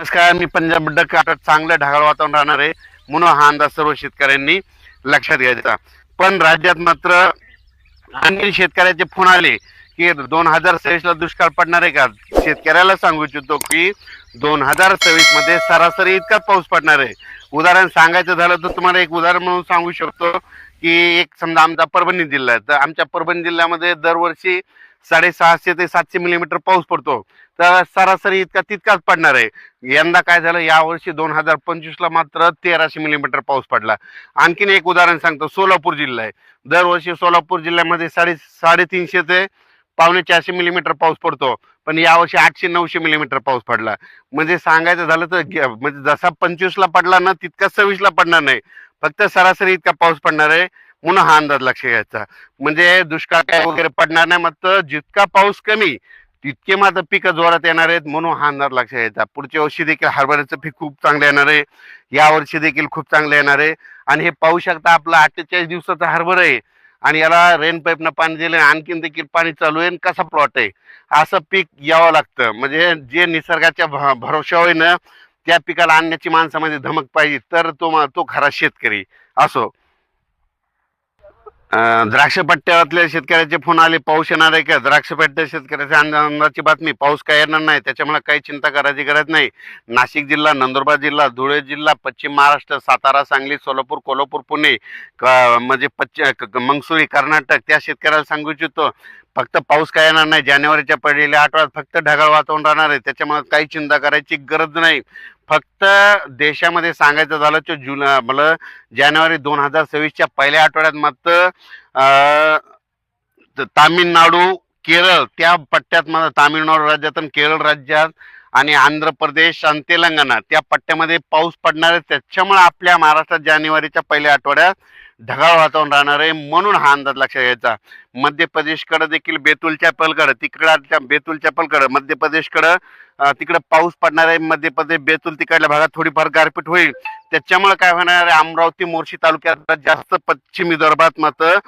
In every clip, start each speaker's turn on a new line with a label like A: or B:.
A: नमस्कार मी पंजाब डक आता चांगलं ढगाळ वातावरण राहणार आहे. म्हणून हा अंदाज सर्व शेतकऱ्यांनी लक्षात घ्यायचा. पण राज्यात मात्र आणखी शेतकऱ्याचे फोन आले की दोन हजार सव्वीस ला दुष्काळ पडणार आहे का? शेतकऱ्याला सांगू इच्छितो की दोन हजार सव्वीसमध्ये सरासरी इतकाच पाऊस पडणार आहे. उदाहरण सांगायचं झालं तर तुम्हाला एक उदाहरण म्हणून सांगू शकतो की एक समजा आमचा परभणी जिल्हा आहे. तर आमच्या परभणी जिल्ह्यामध्ये दरवर्षी साडेसहाशे ते सातशे मिलीमीटर पाऊस पडतो. तर सरासरी इतका तितकाच पडणार आहे. यंदा काय झालं यावर्षी दोन हजार पंचवीसला मात्र तेराशे मिलीमीटर पाऊस पडला. आणखीन एक उदाहरण सांगतो सोलापूर जिल्हा आहे. दरवर्षी सोलापूर जिल्ह्यामध्ये साडे साडेतीनशे ते पावणे चारशे मिलीमीटर पाऊस पडतो. पण यावर्षी आठशे नऊशे मिलीमीटर पाऊस पडला. म्हणजे सांगायचं झालं तर म्हणजे जसा पंचवीसला पडला ना तितका सव्वीसला पडणार नाही. फक्त सरासरी इतका पाऊस पडणार आहे. म्हणून हा अंदाज लक्ष घ्यायचा. म्हणजे दुष्काळ काय वगैरे पडणार नाही मात्र जितका पाऊस कमी तितके मात्र पिकं जोरात येणार आहेत म्हणून हा अंदाज लक्ष घ्यायचा. पुढच्या वर्षी देखील हरभऱ्याचं पीक खूप चांगलं येणार आहे. या वर्षी देखील खूप चांगलं येणार आहे. आणि हे पाहू शकता आपलं अठ्ठेचाळीस दिवसाचा हरभरा आहे. आणि याला रेन पाईपनं पाणी दिलं आणखीन देखील पाणी चालू आहे. आणि कसा प्लॉट आहे? असं पीक यावं लागतं. म्हणजे जे निसर्गाच्या भ- भरोशावर ना त्या पिकाला आणण्याची माणसामध्ये धमक पाहिजे तर तो तो खरा शेतकरी. असो. द्राक्ष पट्ट्यातल्या शेतकऱ्याचे फोन आले पाऊस येणार आहे का? द्राक्ष पट्ट्या शेतकऱ्याच्या अंदा- अंदाची बातमी पाऊस काय येणार नाही त्याच्यामुळे काही चिंता करायची गरज नाही. नाशिक जिल्हा नंदुरबार जिल्हा धुळे जिल्हा पश्चिम महाराष्ट्र सातारा सांगली सोलापूर कोल्हापूर पुणे क- म्हणजे पश्चिम मंगसुळी कर्नाटक त्या शेतकऱ्याला सांगू इच्छितो फक्त पाऊस काय येणार नाही जानेवारीच्या पडलेल्या आठवड्यात फक्त ढगाळ वातावरण राहणार आहे त्याच्यामुळे काही चिंता करायची गरज नाही. फक्त देशामध्ये सांगायचं झालं तर जुन मला जानेवारी दोन हजार सव्वीसच्या पहिल्या आठवड्यात मात्र तामिळनाडू केरळ त्या पट्ट्यात मात्र तामिळनाडू राज्यात आणि केरळ राज्यात आणि आंध्र प्रदेश आणि तेलंगणा त्या पट्ट्यामध्ये पाऊस पडणार आहे. त्याच्यामुळे आपल्या महाराष्ट्रात जानेवारीच्या पहिल्या आठवड्यात ढगाळ वातावरण राहणार आहे. म्हणून हा अंदाज लक्षात घ्यायचा. मध्य प्रदेशकडे देखील बेतुलच्या पलकडं तिकडच्या बेतुलच्या पलकडं मध्य प्रदेशकडं तिकडं पाऊस पडणार आहे. मध्य प्रदेश बेतुल तिकडल्या भागात थोडीफार गारपीट होईल. त्याच्यामुळे काय होणार आहे? अमरावती मोर्शी तालुक्यात जास्त पश्चिमी विदर्भात मात्र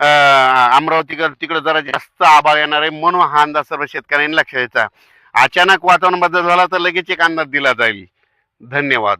A: अमरावतीकडं तिकडं तिकडे जरा जास्त आभाळ येणार आहे. म्हणून हा अंदाज सर्व शेतकऱ्यांनी लक्ष द्यायचा अचानक वातावरण बदल झाला तर लगेच एक अंदाज दिला जाईल. धन्यवाद.